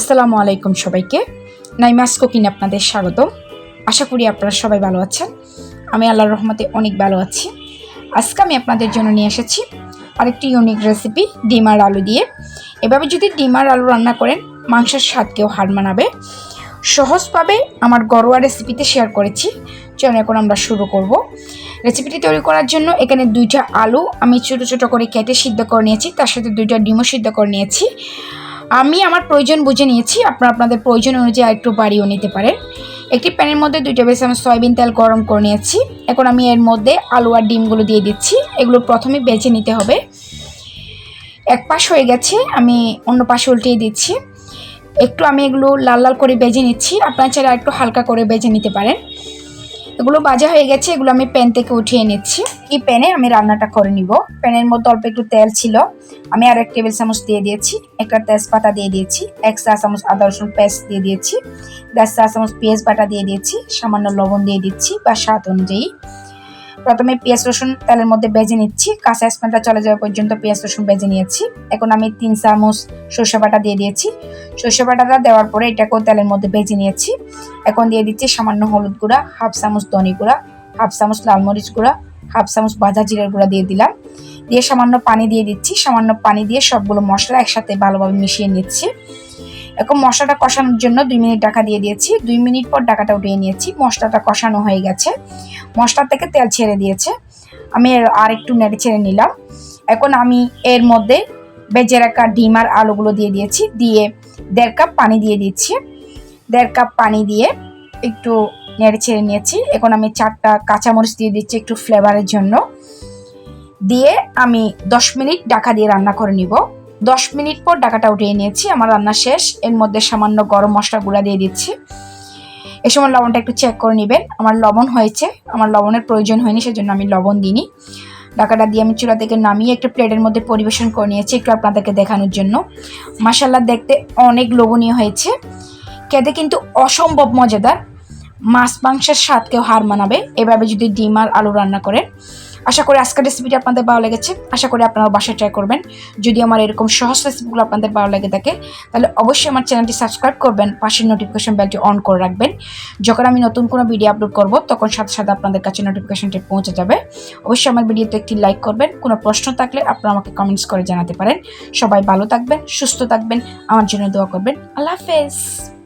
আসসালামু আলাইকুম সবাইকে। নাইমাস কুকিং আপনাদের স্বাগতম। আশা করি আপনারা সবাই ভালো আছেন। আমি আল্লাহর রহমতে অনেক ভালো আছি। আজকে আমি আপনাদের জন্য নিয়ে এসেছি আরেকটি ইউনিক রেসিপি ডিম আর আলু দিয়ে। এভাবে যদি ডিম আর আলু রান্না করেন, মাংসের স্বাদকেও হার মানাবে। সহজভাবে আমার ঘরোয়া রেসিপিতে শেয়ার করেছি। চলুন এখন আমরা শুরু করব। রেসিপিটি তৈরি করার জন্য এখানে দুইটা আলু আমি ছোটো ছোটো করে কেটে সিদ্ধ করে নিয়েছি। তার সাথে দুইটা ডিমও সিদ্ধ করে নিয়েছি। আমি আমার প্রয়োজন বুঝে নিয়েছি। আপনারা আপনাদের প্রয়োজন অনুযায়ী একটু বাড়িয়েও নিতে পারেন। একটি প্যানের মধ্যে দুই টেবিল চামচ সয়াবিন তেল গরম করে নিয়েছি। এখন আমি এর মধ্যে আলু আর ডিমগুলো দিয়ে দিচ্ছি। এগুলো প্রথমে বেছে নিতে হবে। এক পাশ হয়ে গেছে, আমি অন্য পাশে উল্টিয়ে দিচ্ছি। একটু আমি এগুলো লাল লাল করে বেজে নিচ্ছি। আপনার চাইলে একটু হালকা করে বেজে নিতে পারেন। এগুলো বাজা হয়ে গেছে, এগুলো আমি প্যান থেকে উঠিয়ে নিচ্ছি। এই প্যানে আমি রান্নাটা করে নিব। প্যানের মধ্যে অল্প একটু তেল ছিল। আমি আর এক টেবিল চামচ দিয়ে দিয়েছি, একটা তেজপাতা দিয়ে দিয়েছি, এক চা চামচ আদা রসুন পেস্ট দিয়ে দিয়েছি দশ চা চামচ পেঁয়াজ বাটা দিয়ে দিয়েছি, সামান্য লবণ দিয়ে দিচ্ছি বা স্বাদ অনুযায়ী। প্রথমে পেঁয়াজ রসুন তেলের মধ্যে বেজে নিচ্ছি, কাঁচা স্মেলটা চলে যাওয়া পর্যন্ত পেঁয়াজ রসুন বেজে নিয়েছি। এখন আমি তিন চামচ সর্ষে বাটা দিয়ে দিয়েছি। সর্ষে বাটাটা দেওয়ার পরে এটাকেও তেলের মধ্যে বেজে নিয়েছি। এখন দিয়ে দিচ্ছি সামান্য হলুদ গুঁড়া, হাফ চামচ ধনি গুঁড়া, হাফ চামচ লাল মরিচ গুঁড়া হাফ চামচ ভাজা জিরার গুঁড়া দিয়ে দিলাম। দিয়ে সামান্য পানি দিয়ে দিচ্ছি। সামান্য পানি দিয়ে সবগুলো মশলা একসাথে ভালোভাবে মিশিয়ে নিচ্ছি। এখন মশলাটা কষানোর জন্য দুই মিনিট ডাকা দিয়ে দিয়েছি। দুই মিনিট পর ডাকাটা উঠিয়ে নিয়েছি। মশলাটা কষানো হয়ে গেছে। মশলা থেকে তেল ছেড়ে দিয়েছে। আমি এর- আর একটু নেড়ে ছেড়ে নিলাম। এখন আমি এর মধ্যে বেজে রাখা ডিম আর আলুগুলো দিয়ে দিয়েছি। দিয়ে দেড় কাপ পানি দিয়ে দিচ্ছি। দেড় কাপ পানি দিয়ে একটু নেড়ে ছেড়ে নিয়েছি। এখন আমি চারটা কাঁচামরিচ দিয়ে দিচ্ছি একটু ফ্লেভারের জন্য। দিয়ে আমি দশ মিনিট ডাকা দিয়ে রান্না করে নিব। দশ মিনিট পর ডাকাটা উঠিয়ে নিয়েছি, আমার রান্না শেষ। এর মধ্যে সামান্য গরম মশলা গুঁড়া দিয়ে দিচ্ছি। এ সময় লবণটা একটু চেক করে নেবেন। আমার লবণ হয়েছে, আমার লবণের প্রয়োজন হয়নি, সেজন্য আমি লবণ দিইনি। ডাকাটা দিয়ে আমি চুলা থেকে নামিয়ে একটা প্লেটের মধ্যে পরিবেশন করে নিয়েছি একটু আপনাদেরকে দেখানোর জন্য। মাসাল্লা দেখতে অনেক লোভনীয় হয়েছে। খেতে কিন্তু অসম্ভব মজাদার। মাছ, মাংসের স্বাদকেও হার মানাবে। এভাবে যদি ডিম আর আলু রান্না করেন, আশা করি আজকের রেসিপিটি আপনাদের ভালো লেগেছে। আশা করি আপনারা বাসায় ট্রাই করবেন। যদি আমার এরকম সহজ রেসিপিগুলো আপনাদের ভালো লেগে থাকে, তাহলে অবশ্যই আমার চ্যানেলটি সাবস্ক্রাইব করবেন, পাশের নোটিফিকেশন বেলটি অন করে রাখবেন। যখন আমি নতুন কোনো ভিডিও আপলোড করব, তখন সাথে সাথে আপনাদের কাছে নোটিফিকেশনটি পৌঁছে যাবে। অবশ্যই আমার ভিডিওতে একটি লাইক করবেন। কোনো প্রশ্ন থাকলে আপনারা আমাকে কমেন্টস করে জানাতে পারেন। সবাই ভালো থাকবেন, সুস্থ থাকবেন। আমার জন্য দোয়া করবেন। আল্লাহ হাফেজ।